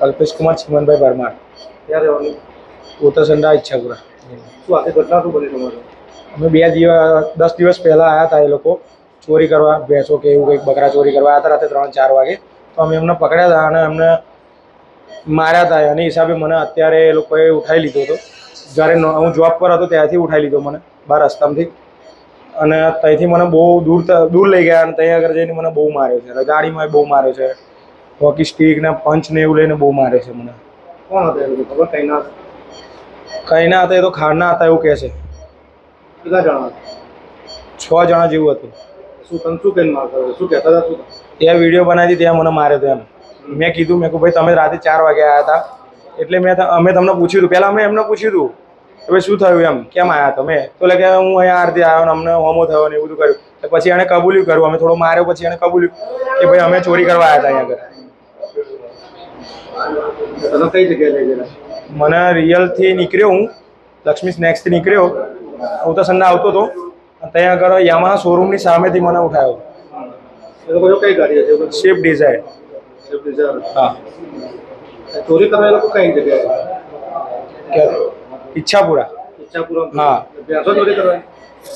કલ્પેશ કુમાર ચિમનભાઈ પરમાર. ક્યાં રહેવાનું? ઉત્તરસંડા ઈચ્છાપુરા. શું આખી ઘટના શું બની તમારે? અમે બે દિવસ દસ દિવસ પહેલાં આવ્યા હતા એ લોકો. ચોરી કરવા ભેંસો કે એવું કંઈક બકરા ચોરી કરવા આવ્યા હતા રાતે ત્રણ ચાર વાગે. તો અમે એમને પકડ્યા હતા અને એમને માર્યા હતા એની હિસાબે મને અત્યારે એ લોકોએ ઉઠાવી લીધો હતો. જ્યારે હું જોબ પર હતો ત્યાંથી ઉઠાવી લીધો મને બહાર રસ્તામાંથી. અને ત્યાંથી મને બહુ દૂર દૂર લઈ ગયા અને ત્યાં આગળ જઈને મને બહુ માર્યો છે. ગાડીમાં બહુ માર્યો છે. હોકી સ્ટીક ને પંચ ને એવું લઈને બહુ મારે છે મને. કોણ હતા એવું ખબર? કઈ ના કંઈ ના હતા એ તો ખારના હતા એવું કહે છે. કેટલા જણા છ જણા જેવું હતું. શું તમે શું કહીને મારતા શું કહેતા હતા શું? ત્યાં વીડિયો બનાવી ત્યાં મને માર્યો હતો એમ. મેં કીધું મેં કહું ભાઈ તમે રાતે ચાર વાગે આવ્યા હતા. એટલે મેં અમે તમને પૂછ્યું હતું. પહેલાં અમે એમને પૂછ્યું હતું કે ભાઈ શું થયું? એમ. કેમ આવ્યા તમે? તો એટલે કે હું અહીંયા આરતી આવ્યો ને અમને હોમો થયો ને એવું બધું કર્યું. પછી એણે કબૂલ્યું કર્યું. અમે થોડો માર્યો પછી એણે કબૂલ્યું કે ભાઈ અમે ચોરી કરવા આવ્યા હતા અહીંયા આગળ. તમે કઈ જગ્યાએ લઈ ગયેલા મને રિયલથી નીકળ્યો હું. લક્ષ્મી સ્નેક્સથી નીકળ્યો. ઉત્તરસંડા આવતો હતો ત્યાં આગળ યામાહા શોરૂમની સામેથી મને ઉઠાયો. લોકો કઈ ગાડી હતી? ડિઝાયર હા. ચોરી તમે લોકો કઈ જગ્યાએ? કે ઈચ્છાપુરા. હા. ભેંસો ચોરી કરવાની?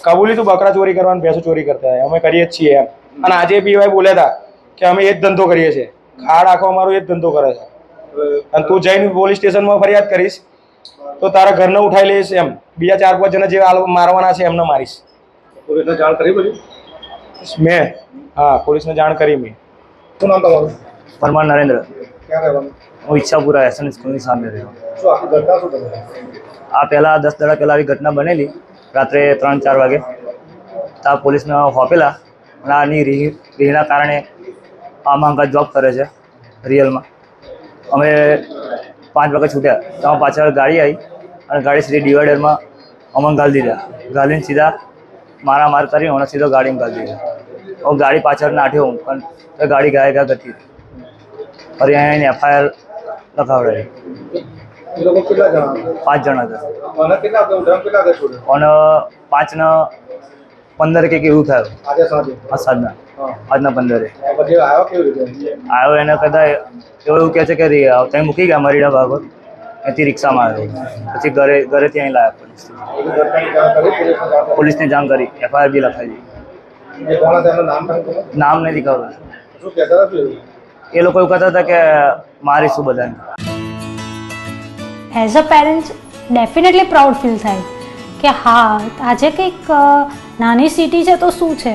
કબૂલી તું બકરા ચોરી કરવાનું ભેંસો ચોરી કરતા અમે કરીએ જ છીએ એમ. અને આજે પીવાય બોલ્યા હતા કે અમે એ જ ધંધો કરીએ છીએ. ખાડ આખો અમારો એ જ ધંધો કરે છે. અને તું જઈને પોલીસ સ્ટેશનમાં ફરિયાદ કરીશ તો તારા ઘરને ઉઠાઈ લઈશ એમ. બીજા ચાર પાંચ જણા જે મારવાના છે એમને મારીશ. પોલીસને જાણ કરી પછી? મેં. હા પોલીસને જાણ કરી મેં. શું નામ તમારું? પરમાર નરેન્દ્ર. હું ઈચ્છાપુરા એસએન સ્કૂલની સામે રહ્યો. આ પહેલાં દસ દડા પહેલાં આવી ઘટના બનેલી. રાત્રે ત્રણ ચાર વાગે. ત્યાં પોલીસને હોપેલા. અને આની રીહ રીહના કારણે આ માંગા જોબ કરે છે રિયલમાં અમે પાંચ વાગે છૂટ્યા. તો પાછળ ગાડી આવી અને ગાડી સીધી ડિવાઈડરમાં અમને ગાલી દીધા. ગાલીને સીધા મારા માર કરી અને સીધો ગાડીમાં ગાલી દીધા. હું ગાડી પાછળ નાઠ્યો હું પણ ગાડી ગાય ગા કરતી ફરી અહીંયા એફઆઈઆર લખાવડે. પાંચ જણા હતા. અને પાંચના પંદર કે એવું થયું. આ સાંજના. આજના પંદરે આવ્યો એને કદાચ એવું એવું કહે છે કે ત્યાં મૂકી ગયા મરીડા બાબત ત્યાંથી રિક્ષામાં આવ્યો. પછી ઘરે ઘરે ત્યાં લાવ્યા પોલીસ. પોલીસને જાણ કરી. એફઆઈઆર બી લખાવી નામ નથી ખબર. એ લોકો એવું કહેતા હતા કે મારીશું બધાને. As a parents definitely proud feel થાય. કે હા આજે કંઈક નાની સિટી છે તો શું છે?